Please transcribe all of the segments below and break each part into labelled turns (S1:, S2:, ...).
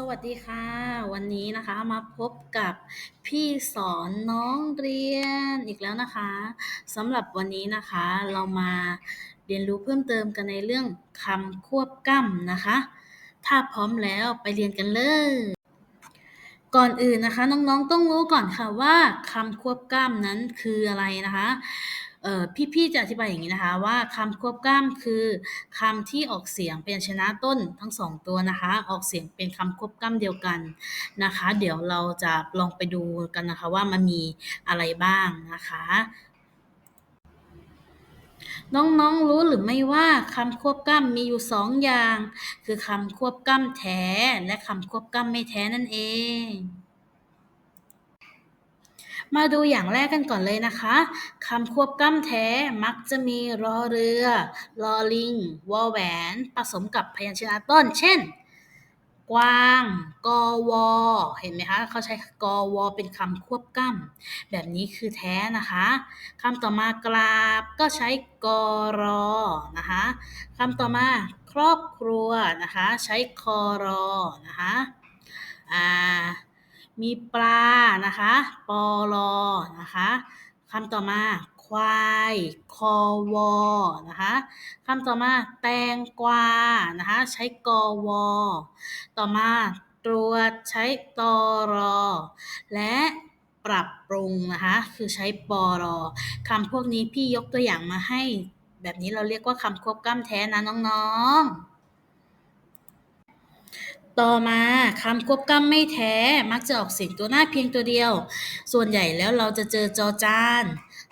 S1: สวัสดีค่ะ วันนี้นะคะมาพบกับพี่สอนน้องเรียนอีกแล้วนะคะสำหรับวันนี้นะคะเรามาเรียนรู้เพิ่มเติมกันในเรื่องคำควบกล้ำนะคะ ถ้าพร้อมแล้วไปเรียนกันเลย ก่อนอื่นนะคะน้องๆต้องรู้ก่อนค่ะว่าคำควบกล้ำนั้นคืออะไรนะคะ เอ่อพี่ ๆ จะอธิบายอย่างนี้นะคะ ว่าคำควบกล้ำคือคำที่ออกเสียงเป็นชนะต้นทั้งสองตัวนะคะ ออกเสียงเป็นคำควบกล้ำเดียวกันนะคะ เดี๋ยวเราจะลองไปดูกันนะคะว่ามันมีอะไรบ้างนะคะ น้องๆรู้หรือไม่ว่าคำควบกล้ำมีอยู่สองอย่าง คือคำควบกล้ำแท้และคำควบกล้ำไม่แท้นั่นเอง มาดูอย่างแรกกันก่อนเลยนะคะคำควบกล้ำแท้มักจะมีรอเรือรอลิงวอแหวน ผสมกับพยัญชนะต้น เช่น กวาง กอวอ เห็นไหมคะ เขาใช้กอวอเป็นคำควบกล้ำแบบนี้คือแท้นะคะคำต่อมากราบก็ใช้กอรอนะคะคำต่อมาครอบครัวนะคะ ใช้คอรอนะคะอ่า มีปลานะคะปอลอนะคะคำต่อมาควายคอวอนะคะคำต่อมาแตงกวานะคะใช้กอวอต่อมาตรวจใช้ตอรอ และปรับปรุงนะคะคือใช้ปอรอคำพวกนี้พี่ยกตัวอย่างมาให้ แบบนี้เราเรียกว่าคำควบกล้ำแท้นะน้องๆ ต่อมาคำควบกล้ำไม่แท้ มักจะออกเสียงตัวหน้าเพียงตัวเดียว ส่วนใหญ่แล้วเราจะเจอจอจาน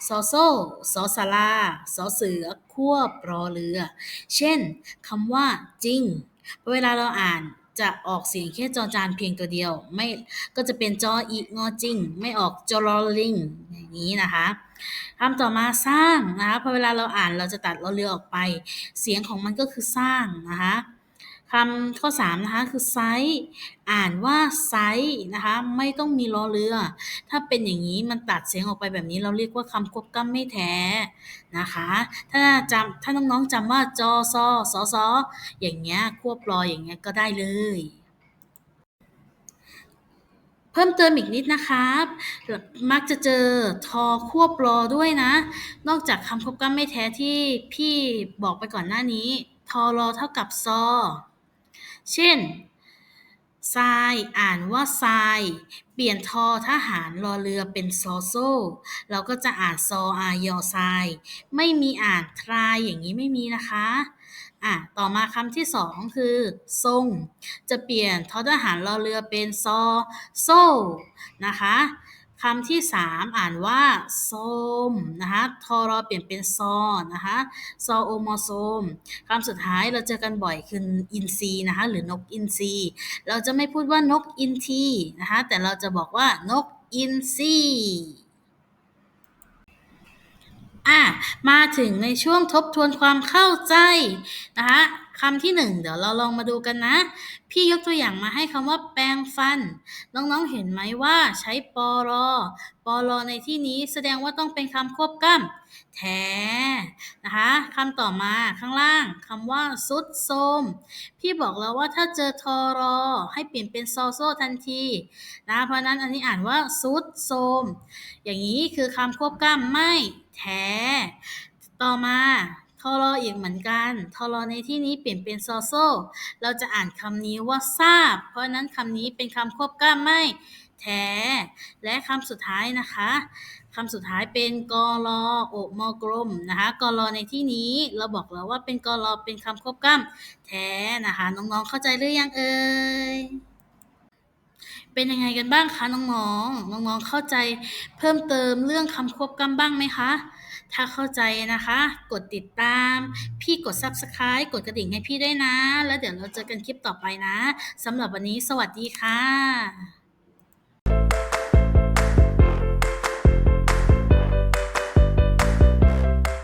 S1: ซอโซ่สอสาราสอเสือ ควบรอเรือ เช่นคำว่า จริง เวลาเราอ่านจะออกเสียงแค่จอจานเพียงตัวเดียว ไม่ก็จะเป็นจออีงอจริง ไม่ออกจอรอลิงอย่างนี้นะคะคำต่อมาสร้างนะคะพอเวลาเราอ่านเราจะตัดรอเรือออกไป เสียงของมันก็คือสร้างนะคะ คำข้อ3นะคะคือไซส์อ่านว่าไซส์นะคะไม่ต้องมีรอเรือ ถ้าเป็นอย่างนี้มันตัดเสียงออกไปแบบนี้เราเรียกว่าคำควบกล้ำไม่แท้นะคะ ถ้าจำถ้าน้องๆจำว่าจอซอสอซออย่างเงี้ยควบรออย่างเงี้ยก็ได้เลยเพิ่มเติมอีกนิดนะครับ มักจะเจอทอควบรอด้วยนะ นอกจากคำควบกล้ำไม่แท้ที่พี่บอกไปก่อนหน้านี้ ทอรอเท่ากับซอ เช่นทรายอ่านว่าทราย เปลี่ยนทอทหารรอเรือเป็นซอโซ่ เราก็จะอ่านซออายอทราย ไม่มีอ่านทรายอย่างนี้ไม่มีนะคะอะต่อมาคำที่สองคือทรง จะเปลี่ยนทอทหารรอเรือเป็นซอโซ่นะคะ คำที่สามอ่านว่าส้มนะคะทอรอเปลี่ยนเป็นซอนะคะซอโอมอโซมคำสุดท้ายเราเจอกันบ่อยคืออินซีนะคะหรือนกอินทรีเราจะไม่พูดว่านกอินทีนะคะแต่เราจะบอกว่านกอินทรีอะมาถึงในช่วงทบทวนความเข้าใจนะคะ คำที่หนึ่งเดี๋ยวเราลองมาดูกันนะ พี่ยกตัวอย่างมาให้คำว่าแปรงฟัน น้องๆเห็นไหมว่าใช้ปอรอปอรอในที่นี้แสดงว่าต้องเป็นคำควบกล้ำแท้นะคะคำต่อมาข้างล่างคำว่าซุดโซมพี่บอกแล้วว่าถ้าเจอทอรอ ให้เปลี่ยนเป็นซอโซทันทีนะเพราะนั้นอันนี้อ่านว่าซุดโซมอย่างนี้คือคำควบกล้ำไม่แท้ ต่อมา ทอรออีกเหมือนกันทอรอในที่นี้เปลี่ยนเป็นซอโซ เราจะอ่านคำนี้ว่าทราบ เพราะนั้นคำนี้เป็นคำควบกล้ำไม่แท้ และคำสุดท้ายนะคะคำสุดท้ายเป็นกอรอโอมอกลมนะคะกอรอในที่นี้เราบอกแล้วว่าเป็นกอรอเป็นคำควบกล้ำแท้นะคะ น้องๆเข้าใจหรือยังเอ่ย เป็นยังไงกันบ้างคะน้องๆ น้องๆ เข้าใจเพิ่มเติมเรื่องคำควบกล้ำบ้างไหมคะ ถ้าเข้าใจนะคะ กดติดตาม พี่กด Subscribe กดกระดิ่งให้พี่ด้วยนะ แล้วเดี๋ยวเราเจอกันคลิปต่อไปนะสำหรับวันนี้สวัสดีค่ะ